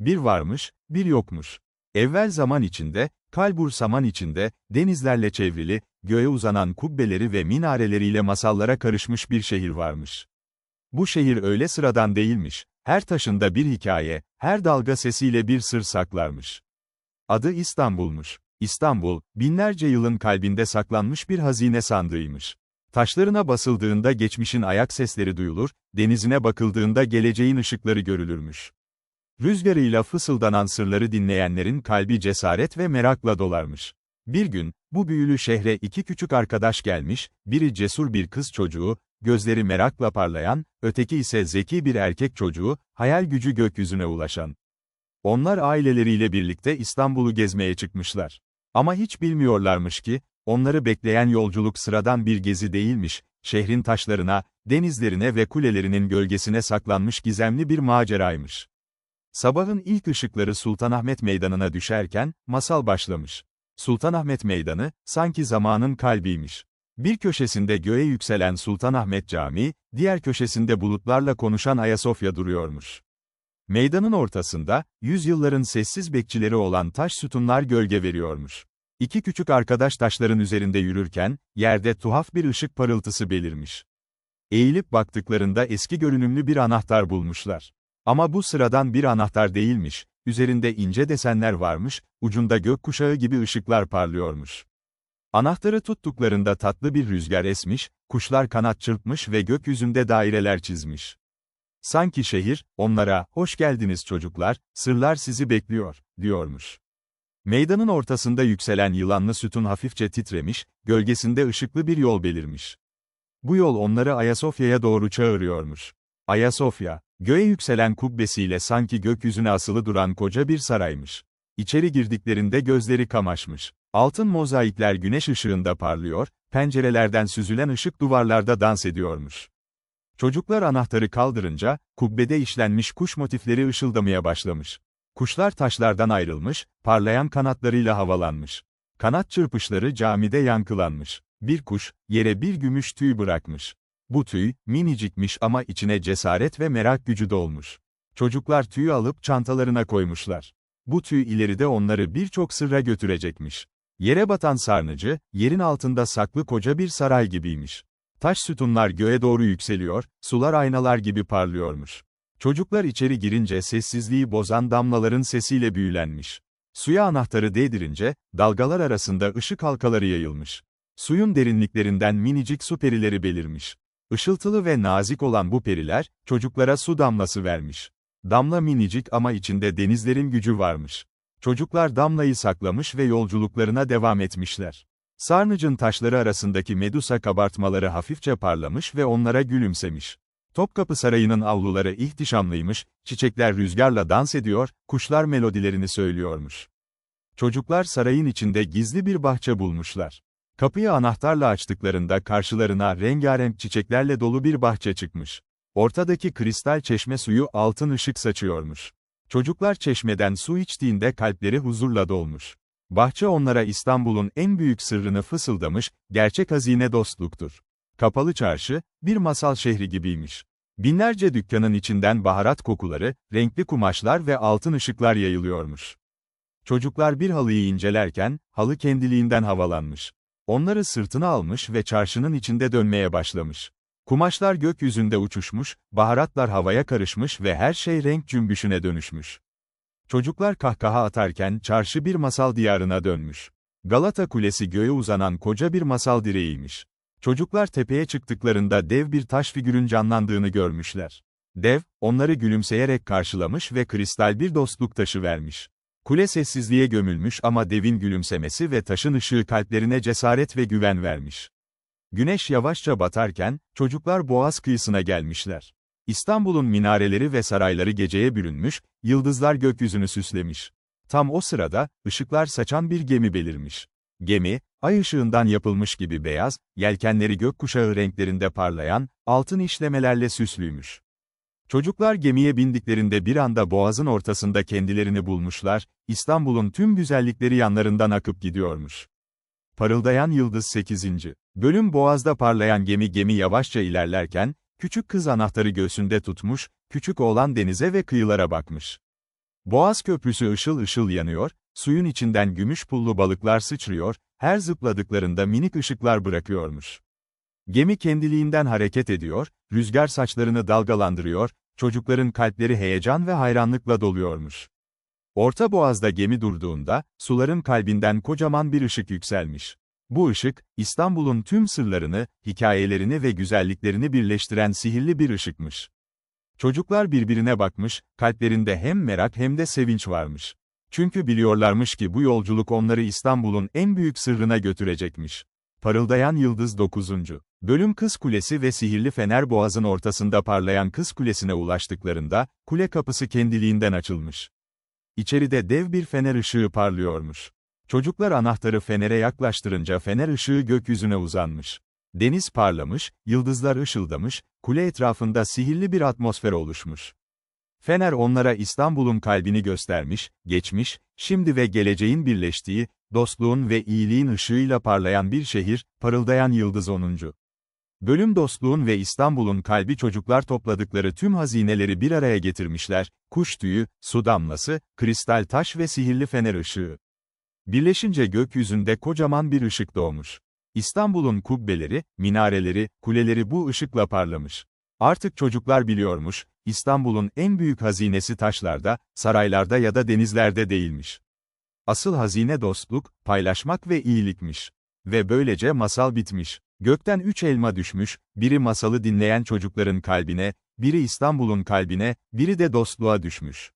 Bir varmış, bir yokmuş. Evvel zaman içinde, kalbur saman içinde, denizlerle çevrili, göğe uzanan kubbeleri ve minareleriyle masallara karışmış bir şehir varmış. Bu şehir öyle sıradan değilmiş, her taşında bir hikaye, her dalga sesiyle bir sır saklarmış. Adı İstanbul'muş. İstanbul, binlerce yılın kalbinde saklanmış bir hazine sandığıymış. Taşlarına basıldığında geçmişin ayak sesleri duyulur, denizine bakıldığında geleceğin ışıkları görülürmüş. Rüzgarıyla fısıldanan sırları dinleyenlerin kalbi cesaret ve merakla dolarmış. Bir gün, bu büyülü şehre iki küçük arkadaş gelmiş, biri cesur bir kız çocuğu, gözleri merakla parlayan, öteki ise zeki bir erkek çocuğu, hayal gücü gökyüzüne ulaşan. Onlar aileleriyle birlikte İstanbul'u gezmeye çıkmışlar. Ama hiç bilmiyorlarmış ki, onları bekleyen yolculuk sıradan bir gezi değilmiş, şehrin taşlarına, denizlerine ve kulelerinin gölgesine saklanmış gizemli bir maceraymış. Sabahın ilk ışıkları Sultanahmet Meydanı'na düşerken, masal başlamış. Sultanahmet Meydanı, sanki zamanın kalbiymiş. Bir köşesinde göğe yükselen Sultanahmet Camii, diğer köşesinde bulutlarla konuşan Ayasofya duruyormuş. Meydanın ortasında, yüzyılların sessiz bekçileri olan taş sütunlar gölge veriyormuş. İki küçük arkadaş taşların üzerinde yürürken, yerde tuhaf bir ışık parıltısı belirmiş. Eğilip baktıklarında eski görünümlü bir anahtar bulmuşlar. Ama bu sıradan bir anahtar değilmiş, üzerinde ince desenler varmış, ucunda gökkuşağı gibi ışıklar parlıyormuş. Anahtarı tuttuklarında tatlı bir rüzgar esmiş, kuşlar kanat çırpmış ve gökyüzünde daireler çizmiş. Sanki şehir, onlara, hoş geldiniz çocuklar, sırlar sizi bekliyor, diyormuş. Meydanın ortasında yükselen yılanlı sütun hafifçe titremiş, gölgesinde ışıklı bir yol belirmiş. Bu yol onları Ayasofya'ya doğru çağırıyormuş. Ayasofya, göğe yükselen kubbesiyle sanki gökyüzüne asılı duran koca bir saraymış. İçeri girdiklerinde gözleri kamaşmış. Altın mozaikler güneş ışığında parlıyor, pencerelerden süzülen ışık duvarlarda dans ediyormuş. Çocuklar anahtarı kaldırınca, kubbede işlenmiş kuş motifleri ışıldamaya başlamış. Kuşlar taşlardan ayrılmış, parlayan kanatlarıyla havalanmış. Kanat çırpışları camide yankılanmış. Bir kuş, yere bir gümüş tüy bırakmış. Bu tüy, minicikmiş ama içine cesaret ve merak gücü dolmuş. Çocuklar tüyü alıp çantalarına koymuşlar. Bu tüy ileride onları birçok sırra götürecekmiş. Yere batan sarnıcı, yerin altında saklı koca bir saray gibiymiş. Taş sütunlar göğe doğru yükseliyor, sular aynalar gibi parlıyormuş. Çocuklar içeri girince sessizliği bozan damlaların sesiyle büyülenmiş. Suya anahtarı değdirince, dalgalar arasında ışık halkaları yayılmış. Suyun derinliklerinden minicik su perileri belirmiş. Işıltılı ve nazik olan bu periler, çocuklara su damlası vermiş. Damla minicik ama içinde denizlerin gücü varmış. Çocuklar damlayı saklamış ve yolculuklarına devam etmişler. Sarnıcın taşları arasındaki Medusa kabartmaları hafifçe parlamış ve onlara gülümsemiş. Topkapı Sarayı'nın avluları ihtişamlıymış, çiçekler rüzgarla dans ediyor, kuşlar melodilerini söylüyormuş. Çocuklar sarayın içinde gizli bir bahçe bulmuşlar. Kapıyı anahtarla açtıklarında karşılarına rengarenk çiçeklerle dolu bir bahçe çıkmış. Ortadaki kristal çeşme suyu altın ışık saçıyormuş. Çocuklar çeşmeden su içtiğinde kalpleri huzurla dolmuş. Bahçe onlara İstanbul'un en büyük sırrını fısıldamış, gerçek hazine dostluktur. Kapalı çarşı, bir masal şehri gibiymiş. Binlerce dükkanın içinden baharat kokuları, renkli kumaşlar ve altın ışıklar yayılıyormuş. Çocuklar bir halıyı incelerken, halı kendiliğinden havalanmış. Onları sırtına almış ve çarşının içinde dönmeye başlamış. Kumaşlar gökyüzünde uçuşmuş, baharatlar havaya karışmış ve her şey renk cümbüşüne dönüşmüş. Çocuklar kahkaha atarken çarşı bir masal diyarına dönmüş. Galata Kulesi göğe uzanan koca bir masal direğiymiş. Çocuklar tepeye çıktıklarında dev bir taş figürün canlandığını görmüşler. Dev, onları gülümseyerek karşılamış ve kristal bir dostluk taşı vermiş. Kule sessizliğe gömülmüş ama devin gülümsemesi ve taşın ışığı kalplerine cesaret ve güven vermiş. Güneş yavaşça batarken, çocuklar boğaz kıyısına gelmişler. İstanbul'un minareleri ve sarayları geceye bürünmüş, yıldızlar gökyüzünü süslemiş. Tam o sırada, ışıklar saçan bir gemi belirmiş. Gemi, ay ışığından yapılmış gibi beyaz, yelkenleri gökkuşağı renklerinde parlayan, altın işlemelerle süslüymüş. Çocuklar gemiye bindiklerinde bir anda boğazın ortasında kendilerini bulmuşlar, İstanbul'un tüm güzellikleri yanlarından akıp gidiyormuş. Parıldayan Yıldız 8. Bölüm Boğaz'da parlayan gemi gemi yavaşça ilerlerken, küçük kız anahtarı göğsünde tutmuş, küçük oğlan denize ve kıyılara bakmış. Boğaz Köprüsü ışıl ışıl yanıyor, suyun içinden gümüş pullu balıklar sıçrıyor, her zıpladıklarında minik ışıklar bırakıyormuş. Gemi kendiliğinden hareket ediyor, rüzgar saçlarını dalgalandırıyor, çocukların kalpleri heyecan ve hayranlıkla doluyormuş. Orta Boğaz'da gemi durduğunda, suların kalbinden kocaman bir ışık yükselmiş. Bu ışık, İstanbul'un tüm sırlarını, hikayelerini ve güzelliklerini birleştiren sihirli bir ışıkmış. Çocuklar birbirine bakmış, kalplerinde hem merak hem de sevinç varmış. Çünkü biliyorlarmış ki bu yolculuk onları İstanbul'un en büyük sırrına götürecekmiş. Parıldayan Yıldız 9. Bölüm Kız Kulesi ve sihirli Fener Boğaz'ın ortasında parlayan Kız Kulesi'ne ulaştıklarında, kule kapısı kendiliğinden açılmış. İçeride dev bir fener ışığı parlıyormuş. Çocuklar anahtarı fenere yaklaştırınca fener ışığı gökyüzüne uzanmış. Deniz parlamış, yıldızlar ışıldamış, kule etrafında sihirli bir atmosfer oluşmuş. Fener onlara İstanbul'un kalbini göstermiş, geçmiş, şimdi ve geleceğin birleştiği, dostluğun ve iyiliğin ışığıyla parlayan bir şehir, parıldayan yıldız 10. Bölüm dostluğun ve İstanbul'un kalbi çocuklar topladıkları tüm hazineleri bir araya getirmişler, kuş tüyü, su damlası, kristal taş ve sihirli fener ışığı. Birleşince gökyüzünde kocaman bir ışık doğmuş. İstanbul'un kubbeleri, minareleri, kuleleri bu ışıkla parlamış. Artık çocuklar biliyormuş, İstanbul'un en büyük hazinesi taşlarda, saraylarda ya da denizlerde değilmiş. Asıl hazine dostluk, paylaşmak ve iyilikmiş. Ve böylece masal bitmiş. Gökten üç elma düşmüş, biri masalı dinleyen çocukların kalbine, biri İstanbul'un kalbine, biri de dostluğa düşmüş.